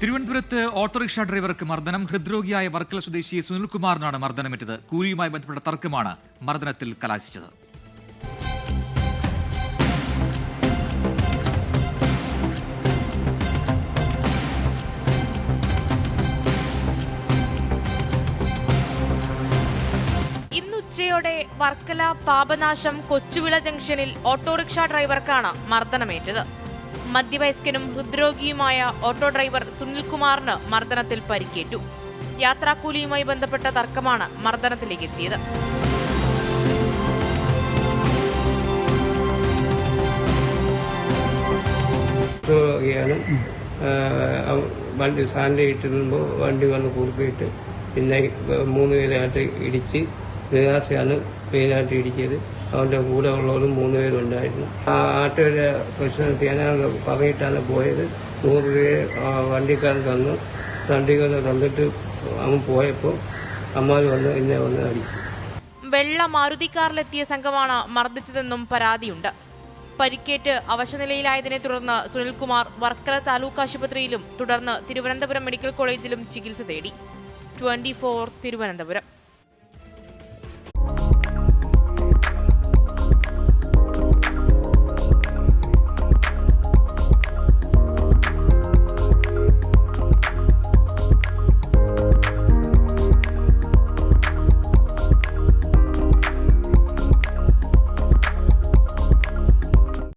തിരുവനന്തപുരത്ത് ഓട്ടോറിക്ഷ ഡ്രൈവർക്ക് മർദ്ദനം. ഹൃദ്രോഗിയായ വർക്കല സ്വദേശി സുനിൽകുമാറിനാണ് മർദ്ദനമേറ്റത് കൂലിയുമായി ബന്ധപ്പെട്ട തർക്കമാണ് മർദ്ദനത്തിൽ കലാശിച്ചത്. ഇന്നുച്ചയോടെ വർക്കല പാപനാശം കൊച്ചുവിള ജംഗ്ഷനിൽ ഓട്ടോറിക്ഷ ഡ്രൈവർക്കാണ് മർദ്ദനമേറ്റത്. മധ്യവയസ്കനും ഹൃദ്രോഗിയുമായ ഓട്ടോ ഡ്രൈവർ സുനിൽകുമാറിന് മർദ്ദനത്തിൽ പരിക്കേറ്റു. യാത്രാക്കൂലിയുമായി ബന്ധപ്പെട്ട തർക്കമാണ് മർദ്ദനത്തിലേക്ക് എത്തിയത് ാണ് വണ്ടി സ്റ്റാൻഡ് ഇട്ടിരുമ്പോൾ വണ്ടി വന്ന് കുറുക്കിയിട്ട് പിന്നെ മൂന്ന് പേരായിട്ട് ഇടിച്ച് നിരാശയാണ് പേരായിട്ട് ഇടിച്ചത്. അവന്റെ കൂടെ ഉള്ളവരും മൂന്ന് പേരുണ്ടായിരുന്നു ആ ആട്ടോയുടെ പ്രശ്നം തേനാണ് പറഞ്ഞിട്ടാണ് പോയത്. നൂറ് രൂപ ആ വണ്ടിക്കാരൻ തന്നു. തണ്ടികൾ തന്നിട്ട് അവൻ പോയപ്പോൾ അമ്മാർ വന്ന് എന്നെ വന്ന് അടിച്ചു. വെള്ള മാരുതിക്കാറിലെത്തിയ സംഘമാണ് മർദ്ദിച്ചതെന്നും പരാതിയുണ്ട്. പരിക്കേറ്റ് അവശനിലയിലായതിനെ തുടർന്ന് സുനിൽകുമാർ വർക്കല താലൂക്ക് ആശുപത്രിയിലും തുടർന്ന് തിരുവനന്തപുരം മെഡിക്കൽ കോളേജിലും ചികിത്സ തേടി. ട്വന്റി തിരുവനന്തപുരം.